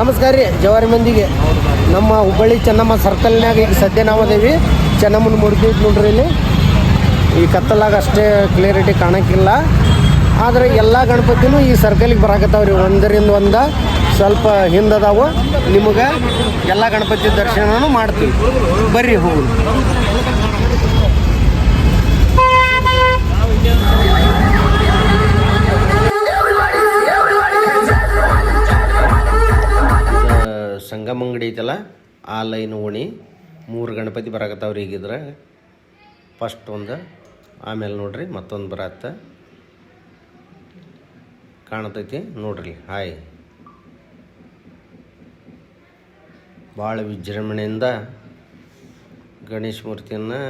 ನಮಸ್ಕಾರ ರೀ, ಜವಾರಿ ಮಂದಿಗೆ. ನಮ್ಮ ಹುಬ್ಬಳ್ಳಿ ಚೆನ್ನಮ್ಮ ಸರ್ಕಲ್ನಾಗ ಈಗ ಸದ್ಯ ನಾವು ಅದೇವಿ. ಚೆನ್ನಮ್ಮನ ಮೂರ್ತಿ ನೋಡ್ರಿ ಇಲ್ಲಿ. ಈ ಕತ್ತಲಾಗ ಅಷ್ಟೇ ಕ್ಲಿಯರಿಟಿ ಕಾಣೋಕ್ಕಿಲ್ಲ ಆದರೆ ಎಲ್ಲ ಗಣಪತಿನೂ ಈ ಸರ್ಕಲಿಗೆ ಬರಾಕತ್ತಾವ ರೀ, ಒಂದರಿಂದ ಒಂದ. ಸ್ವಲ್ಪ ಹಿಂದದಾವು ನಿಮಗೆ ಎಲ್ಲ ಗಣಪತಿ ದರ್ಶನನೂ ಮಾಡ್ತೀವಿ. ಬರ್ರಿ ಹೋಗು ಆ ಲೈನ್ ಓಣಿ ಮೂರು ಗಣಪತಿ ಬರಾಕತ್ತಾವ್ರಿ ಈಗಿದ್ರೆ. ಫಸ್ಟ್ ಒಂದು, ಆಮೇಲೆ ನೋಡ್ರಿ ಮತ್ತೊಂದು ಬರತ್ತೆ ಕಾಣತೈತಿ, ನೋಡ್ರಿ ಹಾಯ್ ಭಾಳ ವಿಜೃಂಭಣೆಯಿಂದ ಗಣೇಶ ಮೂರ್ತಿಯನ್ನು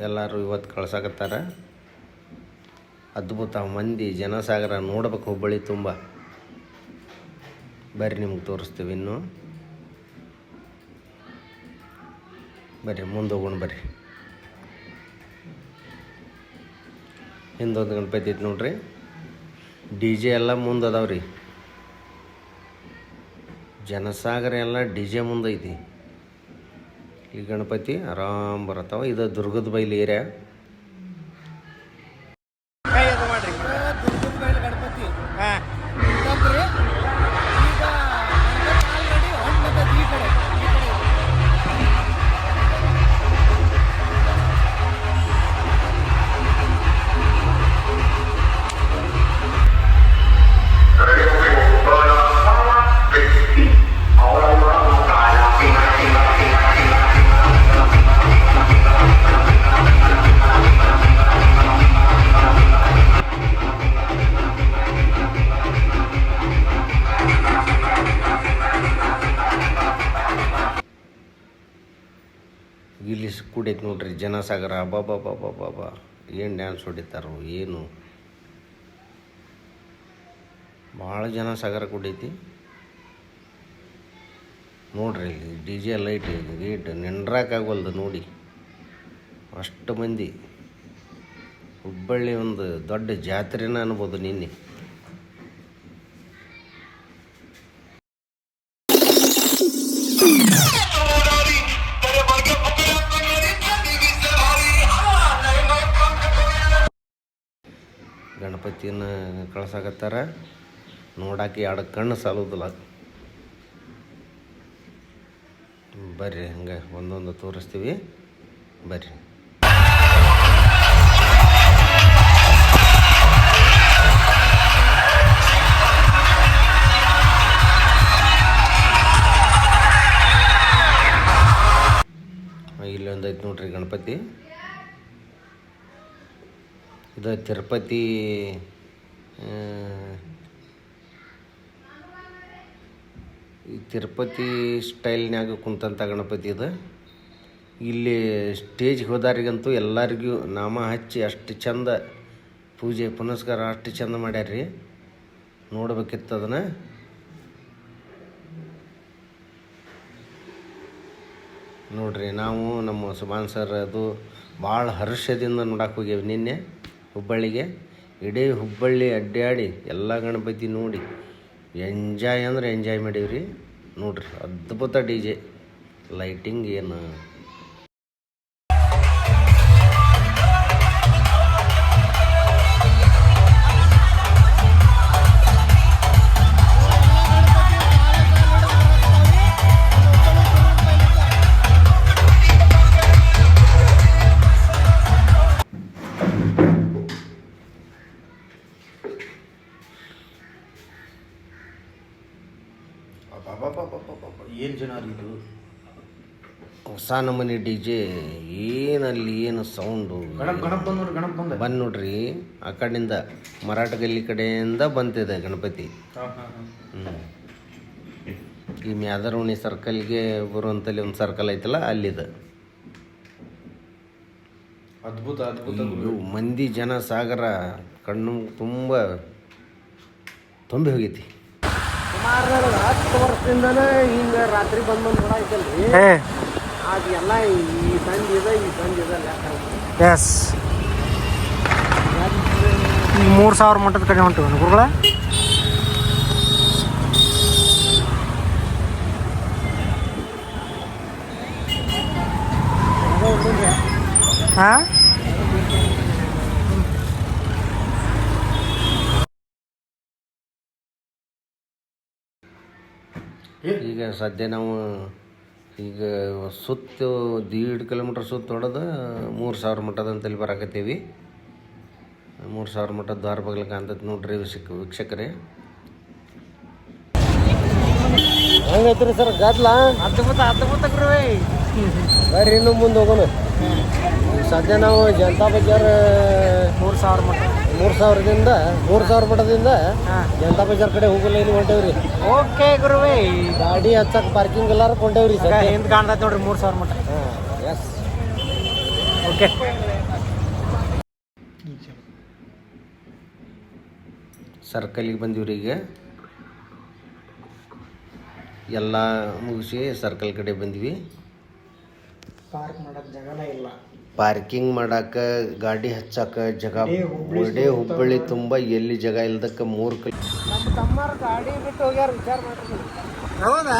ಎಲ್ಲರೂ ಇವತ್ತು ಕಳ್ಸಾಕತ್ತಾರ. ಅದ್ಭುತ ಮಂದಿ ಜನಸಾಗರ ನೋಡ್ಬೇಕು ಹುಬ್ಬಳ್ಳಿ ತುಂಬ. ಬರ್ರಿ ನಿಮ್ಗೆ ತೋರಿಸ್ತೀವಿ ಇನ್ನು. ಬರ್ರಿ, ಮುಂದೆ ಹೋಗೋಣ ಬರ್ರಿ. ಹಿಂದೊಂದು ಗಣಪತಿ ಐತಿ ನೋಡ್ರಿ. ಡಿ ಜೆ ಎಲ್ಲ ಮುಂದೆ ಅದಾವ್ರಿ. ಜನಸಾಗರ ಎಲ್ಲ ಡಿ ಜೆ ಮುಂದೈತಿ ಈ ಗಣಪತಿ ಆರಾಮ್ ಬರತ್ತಾವ. ಇದು ದುರ್ಗದ ಬೈಲಿ ಏರಿಯಾ. ಕೂಡೈತಿ ನೋಡ್ರಿ ಜನಸಾಗರ. ಅಬ್ಬಬ್ಬಬ್ಬಬ್ಬಬ್ಬ. ಏನು ಡ್ಯಾನ್ಸ್ ಹೊಡಿತಾರೋ, ಏನು? ಭಾಳ ಜನಸಾಗರ ಕೂಡೈತಿ ನೋಡ್ರಿ ಇಲ್ಲಿ ಡಿ ಜೆ ಲೈಟ್ ಗೇಟ್ ನೆಂಡ್ರಾಕಾಗಲ್ದು ನೋಡಿ. ಅಷ್ಟು ಮಂದಿ. ಹುಬ್ಬಳ್ಳಿ ಒಂದು ದೊಡ್ಡ ಜಾತ್ರೆನ ಅನ್ಬೋದು ನಿನ್ನೆ. ಗಣಪತಿನ ಕಳ್ಸಾಕತ್ತಾರ. ನೋಡಾಕಿ ಎರಡು ಕಣ್ಣು ಸಾಲುದಿಲ್ಲ. ಬರ್ರಿ, ಹಂಗೆ ಒಂದೊಂದು ತೋರಿಸ್ತೀವಿ. ಬರ್ರಿ. ಇಲ್ಲೊಂದು ಐತೆ ನೋಡ್ರಿ ಗಣಪತಿ. ಇದು ತಿರುಪತಿ ಈ ತಿರುಪತಿ ಸ್ಟೈಲ್ನಾಗ ಕುಂತಂಥ ಗಣಪತಿ ಇದು. ಇಲ್ಲಿ ಸ್ಟೇಜ್ಗೆ ಹೋದಾರಿಗಂತೂ ಎಲ್ಲರಿಗೂ ನಾಮ ಹಚ್ಚಿ ಅಷ್ಟು ಚಂದ ಪೂಜೆ, ಪುನಸ್ಕಾರ ಅಷ್ಟು ಚಂದ ಮಾಡ್ಯಾರ್ರಿ. ನೋಡ್ಬೇಕಿತ್ತು ಅದನ್ನು. ನೋಡ್ರಿ, ನಾವು ನಮ್ಮ ಸುಮಾನ್ ಸರ್ ಅದು ಭಾಳ ಹರ್ಷದಿಂದ ನೋಡಕ್ಕೆ ಹೋಗ್ಯಾವ ನಿನ್ನೆ. ಹುಬ್ಬಳ್ಳಿಗೆ? ಇಡೀ ಹುಬ್ಬಳ್ಳಿ ಅಡ್ಡಾಡಿ ಎಲ್ಲ ಗಣಪತಿ ನೋಡಿ. ಎಂಜಾಯ್ ಅಂದ್ರೆ ಎಂಜಾಯ್ ಮಾಡೀವಿ ರೀ ನೋಡ್ರಿ ಅದ್ಭುತ ಡಿ ಜೆ. ಲೈಟಿಂಗ್ ಏನು ಹೊಸ ನಮೂನಿ ಡಿ ಜೆ ಏನಲ್ಲಿ ಏನು ಸೌಂಡು ಬಂದ್ ನೋಡ್ರಿ ಗಣಪ್ ಬಂದು. ನೋಡ್ರಿ. ಆ ಕಡೆಯಿಂದ ಮರಾಠ ಗಲ್ಲಿ ಕಡೆಯಿಂದ ಬಂತಿದೆ ಗಣಪತಿ. ಈ ಮ್ಯಾದರವಣಿ ಸರ್ಕಲ್ಗೆ ಬರುವಂತಲ್ಲಿ ಒಂದು ಸರ್ಕಲ್ ಐತಲ್ಲ ಅಲ್ಲಿದೆ. ಅದ್ಭುತ ಅದ್ಭುತ. ಇವು ಮಂದಿ ಜನ ಸಾಗರ ಕಣ್ಣು ತುಂಬ ತುಂಬಿ ಹೋಗೈತಿ ಸುಮಾರು ಹತ್ತು ವರ್ಷದಿಂದನೇ ಹಿಂಗೆ ರಾತ್ರಿ ಬಂದು ಬಂದು ನೋಡಾಯ್ತಲ್ರಿ. ಅದೆಲ್ಲ ಈ ಈ ಬಂದಿದೆ ಎಸ್ ಮೂರು ಸಾವಿರ ಮಟ್ಟದ ಕಡೆ ಹೊಂಟಿವೆ ಗುರುಗಳ. ಹಾಂ? ಈಗ ಸದ್ಯ ನಾವು ಈಗ ಸುತ್ತು ದೀಡ್ ಕಿಲೋಮೀಟ್ರ್ ಸುತ್ತ ಹೊಡೆದು ಮೂರು ಸಾವಿರ ಮಟ್ಟದ ಅಂತಲ್ಲಿ ಬರಾಕತ್ತೀವಿ. ಮೂರು ಸಾವಿರ ಮಟ್ಟದ ದ್ವಾರ ಬಗ್ಲ ಕಾಣ್ತೈತೆ ನೋಡ್ರಿ ವೀಕ್ಷಕ ವೀಕ್ಷಕರೇ. ಹಂಗೈತ್ರಿ ಸರ್ ಗದ್ಲ? ಅದ್ಭುತ ಅದ್ಭುತ ಬರ್ರಿ ಇನ್ನು ಮುಂದೆ ಹೋಗೋಣ. ಸದ್ಯ ನಾವು ಜನತಾ ಬಜಾರ್ ಮೂರು ಸಾವಿರ ಮಟ್ಟ. ಮೂರು ಸಾವಿರದಿಂದ ಮೂರು ಸಾವಿರ ಮಟ್ಟದಿಂದ ಜನತಾ ಬಜಾರ್ ಕಡೆ ಹೋಗಲ್ಲ ಇಲ್ಲಿ ಹೊಂಟೇವ್ರಿ. ಓಕೆ ಗುರುವೇ. ಗಾಡಿ ಹಚ್ಚಕ್ಕೆ ಪಾರ್ಕಿಂಗ್ ಎಲ್ಲಾರ ಕೊಂಡೇವ್ರಿ ಈಗ ಸರ್ ಹಿಂದ್ ಕಾಣ್ತೈತೆ ನೋಡ್ರಿ ಮೂರು ಸಾವಿರ ಮಟ್ಟ. Yes okay. ಸರ್ಕಲಿಗೆ ಬಂದಿವ್ರಿ ಈಗ. ಎಲ್ಲ ಮುಗಿಸಿ ಸರ್ಕಲ್ ಕಡೆ ಬಂದ್ವಿ. ಪಾರ್ಕ್ ಮಾಡೋಕೆ ಜಾಗನೇ ಇಲ್ಲ. ಪಾರ್ಕಿಂಗ್ ಮಾಡಾಕ ಗಾಡಿ ಹಚ್ಚಾಕ ಜಾಗ ಇಡೀ ಹುಬ್ಬಳ್ಳಿ ತುಂಬ ಎಲ್ಲಿ ಜಾಗ ಇಲ್ದಕ್ಕ ಮೂರು ಕಿಲೋ ನಮ್ಮ ತಮ್ಮರ ಗಾಡಿ ಬಿಟ್ಟು ಹೋಗ್ಯಾರ ವಿಚಾರ ಮಾಡ್ರಿ ಹೌದಾ?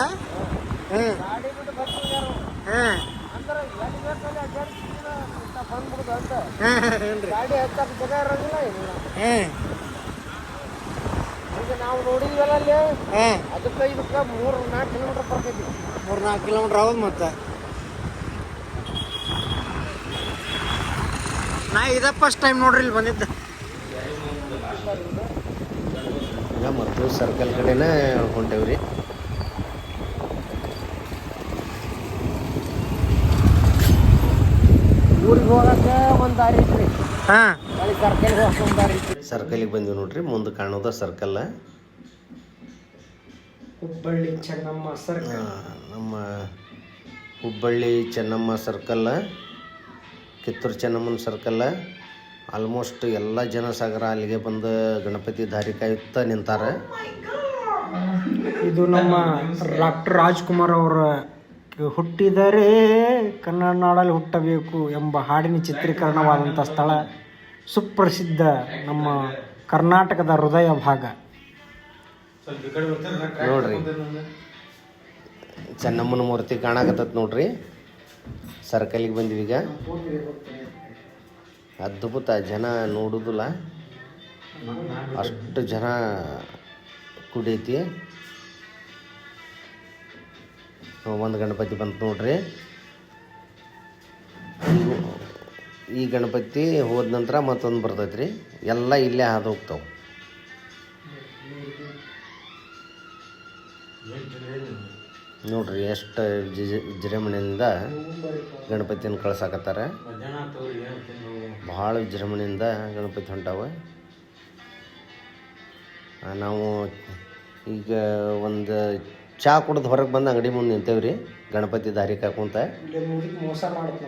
ಗಾಡಿ ಬಿಟ್ಟು ಹೋಗ್ಯಾರ. ಅಂದ್ರೆ ಎಲ್ಲಿ ಬೇಕಲ್ಲಿ ಅಡ್ಡಾಡ್ತಿದ್ದೀರ ಅಂತ ಬಂದ್ಬಿಡುದು ಅಂತ. ಹಾಂ ಗಾಡಿ ಜಾಗ ಇರೋದಿಲ್ಲ ಏನಿಲ್ಲ ಹಾಂ ಈಗ ನಾವು ನೋಡಿದ್ವಲ್ಲ ಅಲ್ಲಿ ಅದಕ್ಕೆ ಇದಕ್ಕೆ ಮೂರು ನಾಲ್ಕು ಕಿಲೋಮೀಟರ್ ಬರ್ತೈತಿ. ಮೂರು ನಾಲ್ಕು ಕಿಲೋಮೀಟ್ರ್ ಹೌದು ಮತ್ತೆ. ನಾ ಇದ ಫಸ್ಟ್ ಟೈಮ್ ನೋಡ್ರಿ ಇಲ್ಲಿ ಬಂದಿದ್ದೆ. ಈಗ ಮತ್ತು ಸರ್ಕಲ್ ಕಡೆನೇ ಹೊಂಟೇವ್ರಿ. ಊರಿಗೆ ಹೋಗಕ್ಕೆ ಒಂದು ದಾರಿ ಐತ್ರಿ. ಹಾಂ. ಅಲ್ಲಿ ಸರ್ಕಲ್ಗೆ ಹೋಗಕ್ಕೆ ಒಂದು ದಾರಿ ಐತ್ರಿ. ಸರ್ಕಲಿಗೆ ಬಂದೀವಿ ನೋಡ್ರಿ ಮುಂದೆ ಕಾಣೋದ ಸರ್ಕಲ್ ಹುಬ್ಬಳ್ಳಿ ಚೆನ್ನಮ್ಮ ಸರ್ಕಲ್ ನಮ್ಮ ಹುಬ್ಬಳ್ಳಿ ಚೆನ್ನಮ್ಮ ಸರ್ಕಲ್ ಕಿತ್ತೂರು ಚೆನ್ನಮ್ಮನ ಸರ್ಕಲ್ ಆಲ್ಮೋಸ್ಟ್ ಎಲ್ಲ ಜನಸಾಗರ ಅಲ್ಲಿಗೆ ಬಂದು ಗಣಪತಿ ದಾರಿ ಕಾಯುತ್ತಾ ನಿಂತಾರೆ. ಇದು ನಮ್ಮ ಡಾಕ್ಟರ್ ರಾಜ್ಕುಮಾರ್ ಅವರ ಹುಟ್ಟಿದರೆ ಕನ್ನಡ ನಾಡಲ್ಲಿ ಹುಟ್ಟಬೇಕು ಎಂಬ ಹಾಡಿನ ಚಿತ್ರೀಕರಣವಾದಂಥ ಸ್ಥಳ ಸುಪ್ರಸಿದ್ಧ ನಮ್ಮ ಕರ್ನಾಟಕದ ಹೃದಯ ಭಾಗ. ನೋಡ್ರಿ. ಚೆನ್ನಮ್ಮನ ಮೂರ್ತಿ ಕಾಣಕತ್ತತ್ ನೋಡ್ರಿ. ಸರ್ಕಲಿಗೆ ಬಂದಿವಿ ಈಗ. ಅದ್ಭುತ, ಜನ ನೋಡುದಿಲ್ಲ. ಅಷ್ಟು ಜನ ಕುಡಿಯತಿ ಒಂದು ಗಣಪತಿ ಬಂತು ನೋಡ್ರಿ. ಈ- ಗಣಪತಿ ಹೋದ ನಂತರ ಮತ್ತೊಂದು ಬರ್ತೈತ್ರಿ. ಎಲ್ಲ ಇಲ್ಲೇ ಹಾದು ಹೋಗ್ತಾವೆ. ನೋಡ್ರಿ ಎಷ್ಟು ವಿಜ- ವಿಜೃಂಭಣೆಯಿಂದ ಗಣಪತಿಯನ್ನ ಕಳ್ಸಾಕತ್ತಾರ. ಭಾಳ ವಿಜೃಂಭಣೆಯಿಂದ ಗಣಪತಿ ಹೊಂಟಾವ. ನಾವು ಈಗ ಒಂದು ಚಾ ಕುಡ್ದು ಹೊರಗೆ ಬಂದು ಅಂಗಡಿ ಮುಂದೆ ನಿಂತೇವ್ರಿ ಗಣಪತಿ ದಾರಿ ಕಾಕೊಂತ ಮೋಸ ಮಾಡುತ್ತೆ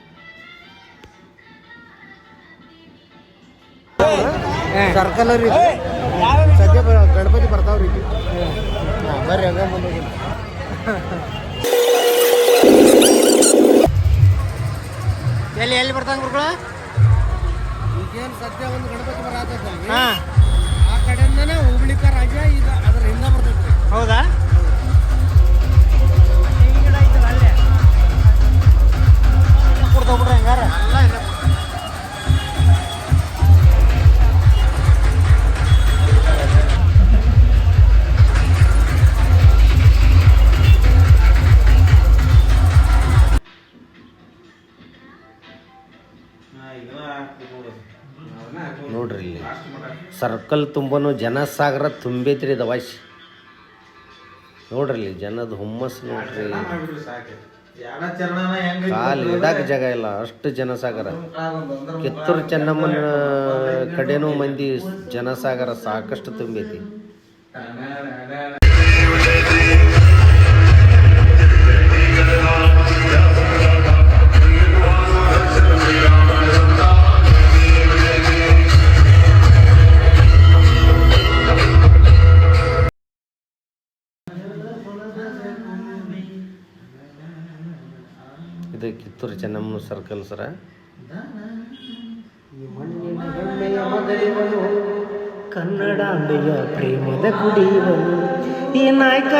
ಸರ್ಕಲ್ ರೀ ಸದ್ಯ ಗಣಪತಿ ಬರ್ತಾವ್ರಿ ಇಲ್ಲಿ. ಬರ್ರಿ ಹಂಗ ಮುಂದೆ. ಎಲ್ಲಿ ಎಲ್ಲಿ ಬರ್ತಾನೆ ಗುರುಗಳ? ಈಗೇನು ಸದ್ಯ ಒಂದು ಗಣಪತಿ ಬರಾತ ಹಾಂ. ಆ ಕಡೆಯಿಂದನೇ ಹುಬ್ಳಿಕ ರಾಜ ಈಗ ಅದ್ರ ಹಿಂದೆ ಬರ್ತೈತಿ. ಹೌದಾ? ಕೊಡ್ತಾವ್ಬಿಡ್ರಿ ಹಂಗಾರ? ನೋಡ್ರಿ ಇಲ್ಲಿ. ಸರ್ಕಲ್ ತುಂಬನು ಜನಸಾಗರ ತುಂಬೈತ್ರಿ ದವಾಸಿ ನೋಡ್ರಿ ಜನದ ಹುಮ್ಮಸ್ ನೋಡ್ರಿ. ಕಾಲು ಇಡಾಕ ಜಾಗ ಇಲ್ಲ, ಅಷ್ಟು ಜನಸಾಗರ. ಕಿತ್ತೂರು ಚೆನ್ನಮ್ಮನ ಕಡೆನೂ ಮಂದಿ ಜನಸಾಗರ ಸಾಕಷ್ಟು ತುಂಬೈತಿ ಇದು ಕಿತ್ತೂರು ಚೆನ್ನಮ್ಮನ ಸರ್ಕಲ್ ಸರ. ಕನ್ನಡಾಂಬೆಯ ಪ್ರೇಮದ ಕುಡಿಯುವ ಈ ನಾಯಕ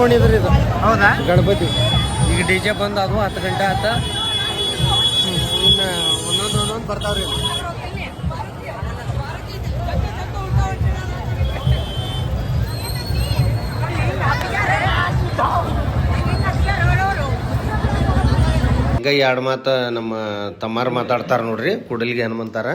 ಯಾವ್ದಾರು ಓಣಿದ್ರಿ ಇದು. ಹೌದಾ? ಗಣಪತಿ. ಈಗ ಡಿ ಜೆ ಬಂದು ಅದು ಹತ್ತು ಗಂಟೆ ಆತ. ಇನ್ನು ಒಂದೊಂದು ಒಂದೊಂದು ಬರ್ತಾವ್ರಿ ಇಲ್ಲಿ. ಹಂಗ ಎರಡು ಮಾತು ನಮ್ಮ ತಮ್ಮಾರ ಮಾತಾಡ್ತಾರೆ ನೋಡ್ರಿ. ಕುಡಲಿಗೆ ಹನುಮಂತಾರ.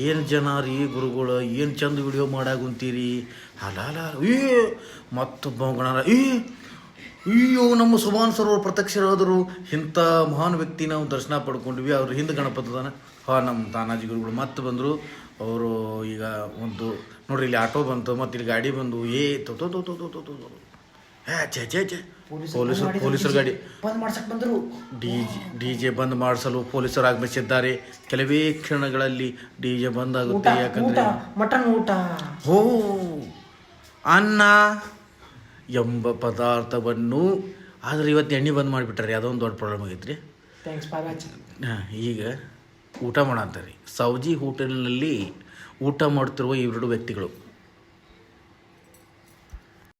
ಏನು ಜನ ರೀ ಗುರುಗಳು ಏನು ಚಂದ ವಿಡಿಯೋ ಮಾಡಾಗುಂತೀರಿ ಅಲ್ಲ ಏ ಮತ್ತು ಮಗಣ ಏ ಅಯ್ಯೋ ನಮ್ಮ ಸುಭಾನ್ ಸರ್ ಅವರು ಪ್ರತ್ಯಕ್ಷರಾದರು ಇಂಥ ಮಹಾನ್ ವ್ಯಕ್ತಿ ನಾವು ದರ್ಶನ ಪಡ್ಕೊಂಡ್ವಿ ಅವ್ರು ಹಿಂದೆ ಗಣಪತಿದಾನ ಹಾಂ ನಮ್ಮ ತಾನಾಜಿ ಗುರುಗಳು ಮತ್ತೆ ಬಂದರು ಅವರು ಈಗ ಒಂದು ನೋಡ್ರಿ ಇಲ್ಲಿ ಆಟೋ ಬಂತು ಮತ್ತು ಇಲ್ಲಿ ಗಾಡಿ ಬಂದು ಏ ತೋ ತೋ ತೋ ತೋ ತೋ ತೋ ಏ ಛೇ ಛೇ ಛೇ ಪೊಲೀಸರು ಪೊಲೀಸರ ಗಾಡಿ ಬಂದ್ ಮಾಡ್ಸಕ್ ಬಂದರು. ಡಿ ಜೆ ಡಿ ಜೆ ಬಂದ್ ಮಾಡಿಸಲು ಪೊಲೀಸರು ಆಗಮಿಸಿದ್ದಾರೆ. ಕೆಲವೇ ಕ್ಷಣಗಳಲ್ಲಿ ಡಿ ಜೆ ಬಂದ್ ಆಗುತ್ತೆ ಯಾಕಂದ್ರೆ ಮಟನ್ ಊಟ. ಹೋ ಅನ್ನ ಎಂಬ ಪದಾರ್ಥವನ್ನು ಆದ್ರೆ ಇವತ್ತು ಎಣ್ಣೆ ಬಂದ್ ಮಾಡಿಬಿಟ್ರಿ ಅದೊಂದು ದೊಡ್ಡ ಪ್ರಾಬ್ಲಮ್ ಆಗೈತ್ರಿ. ಹಾ, ಈಗ ಊಟ ಮಾಡಂತಾರೆ ಸೌಜಿ ಹೋಟೆಲ್ನಲ್ಲಿ ಊಟ ಮಾಡ್ತಿರುವ ಇವೆರಡು ವ್ಯಕ್ತಿಗಳು.